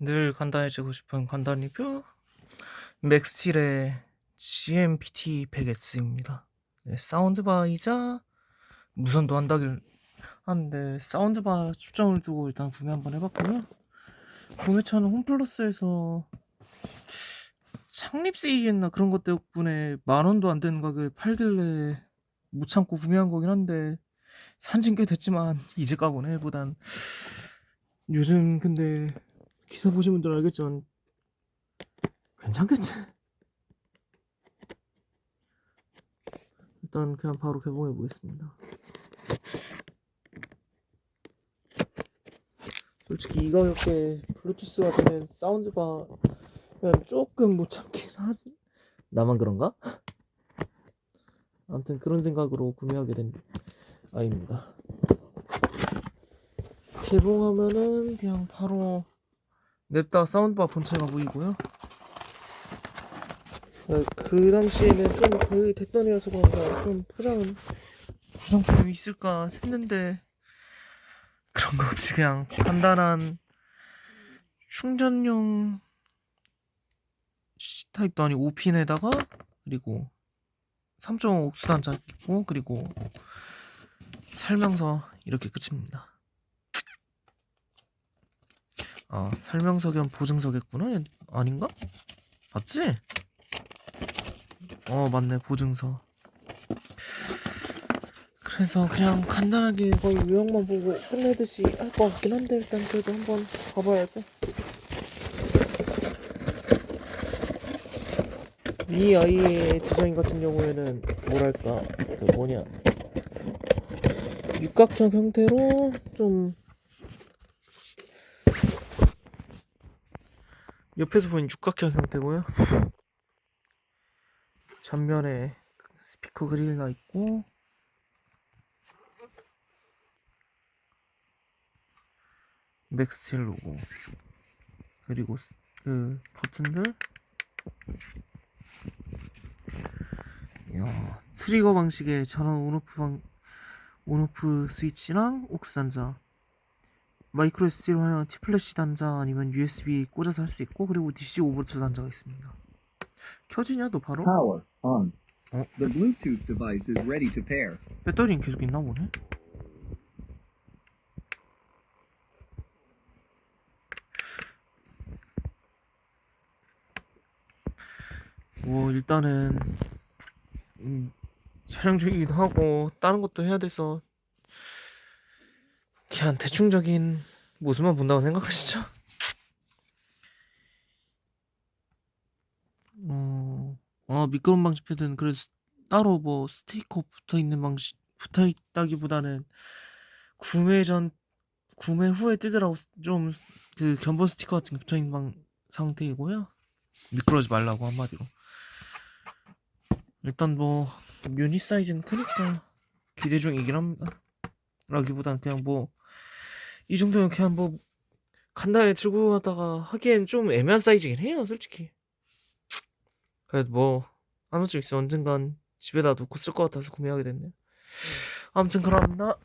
늘 간단해지고 싶은 간단 리뷰 맥스틸의 GMPT 100S입니다. 네, 사운드바이자 무선도 한다길 하는데 사운드바 출장을 두고 일단 구매 한번 해봤고요. 구매처는 홈플러스에서 창립 세일이었나 그런 것 덕분에 만 원도 안 되는 가격에 팔길래 못 참고 구매한 거긴 한데 산진 꽤 됐지만 이제 까보네 보단 요즘 근데 기사 보신 분들 알겠지만 괜찮겠지? 일단 그냥 바로 개봉해 보겠습니다. 솔직히 이 가격대 블루투스가 되는 사운드바 조금 못 참긴 한 나만 그런가? 아무튼 그런 생각으로 구매하게 된 아이입니다. 개봉하면은 그냥 바로 냅다 사운드바 본체가 보이고요. 어, 그 당시에는 좀 거의 됐더니라서 그런가 좀 포장은 구성품이 있을까 했는데 그런 거 없이 그냥 간단한 충전용 C 타입도 아니고 5핀에다가 그리고 3.5 옥수 단자 있고 그리고 설명서 이렇게 끝입니다. 아 설명서 겸 보증서 겠구나 얘- 아닌가? 맞지? 어 맞네 보증서 그래서 그냥 간단하게 거의 유형만 보고 끝내듯이 할 것 같긴 한데 일단 그래도 한번 봐봐야죠 이 아이의 디자인 같은 경우에는 뭐랄까 그 뭐냐 육각형 형태로 좀 옆에서 보면 육각형 형태고요. 전면에 스피커 그릴가 있고. 맥스틸 로고. 그리고 스- 그 버튼들. 야 트리거 방식의 전원 온오프 방 온오프 스위치랑 옥스 단자 마이크로 SD로 활용한 T플래시 단자 아니면 USB 꽂아서 할 수 있고 그리고 DC 5V 단자가 있습니다 켜지냐 너 바로? Power on. 어? The Bluetooth device is ready to pair. 배터리는 계속 있나 보네. 뭐 일단은 음, 촬영 중이기도 하고 다른 것도 해야 돼서 그냥 대충적인 모습만 본다고 생각하시죠? 어, 아 미끄럼 방지 패드는 그래도 따로 뭐 스티커 붙어 있는 방식 붙어 있다기보다는 구매 전 구매 후에 뜨더라고 좀 그 견본 스티커 같은 게 붙어 있는 방 상태이고요. 미끄러지 말라고 한마디로. 일단 뭐 유닛 사이즈는 크니까 기대 중이긴 합니다. 라기보단 그냥 뭐 이 정도면 그냥 뭐 간단히 들고 가다가 하기엔 좀 애매한 사이즈긴 해요, 솔직히. 그래도 뭐 하나쯤 있어 언젠간 집에다 놓고 쓸 것 같아서 구매하게 됐네요. 아무튼 그럼 나